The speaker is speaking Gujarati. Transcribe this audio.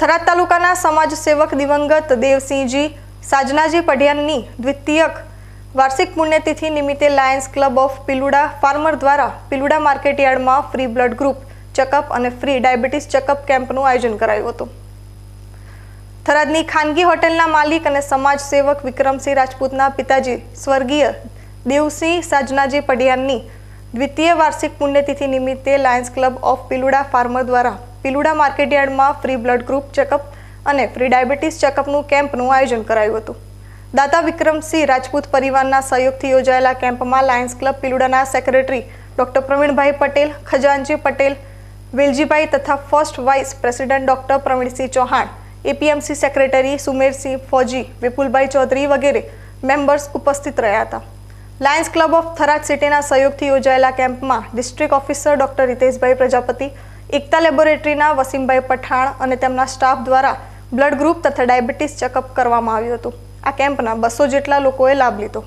થરાદ તાલુકાના સમાજ સેવક દિવંગત દેવસિંહજી સાજનાજી પઢિયાનની દ્વિતીયક વાર્ષિક પુણ્યતિથિ નિમિત્તે lions club of Piluda farmer દ્વારા પિલુડા માર્કેટયાર્ડમાં ફ્રી બ્લડ ગ્રુપ ચેકઅપ અને ફ્રી ડાયાબિટીસ ચેકઅપ કેમ્પનું આયોજન કરાયું હતું. થરાદની ખાનગી હોટેલના માલિક અને સમાજ સેવક વિક્રમસિંહ રાજપૂતના પિતાજી સ્વર્ગીય દેવસિંહ સાજનાજી પડિયારની દ્વિતીય વાર્ષિક પુણ્યતિથિ નિમિત્તે lions club of Piluda farmer દ્વારા પિલુડા માર્કેટયાર્ડમાં ફ્રી બ્લડ ગ્રુપ ચેકઅપ અને ફ્રી ડાયાબિટીસ ચેકઅપનું કેમ્પનું આયોજન કરાયું હતું. દાતા વિક્રમસિંહ રાજપૂત પરિવારના સહયોગથી યોજાયેલા કેમ્પમાં લાયન્સ ક્લબ પિલુડાના સેક્રેટરી ડોક્ટર પ્રવીણભાઈ પટેલ, ખજાનજી પટેલ, વેલજીભાઈ તથા first vice president doctor Pravinsinh Chauhan, APMC secretary Sumersinh Fauji, Vipulbhai Chaudhari વગેરે મેમ્બર્સ ઉપસ્થિત રહ્યા હતા. લાયન્સ ક્લબ ઓફ થરાદ સિટીના સહયોગથી યોજાયેલા કેમ્પમાં district officer doctor Riteshbhai Prajapati Ekta લેબોરેટરીના Wasimbhai Pathan અને તેમના સ્ટાફ દ્વારા બ્લડ ગ્રુપ તથા ડાયાબિટીસ ચેકઅપ કરવામાં આવ્યું હતું. આ કેમ્પના બસો જેટલા લોકોએ લાભ લીધો.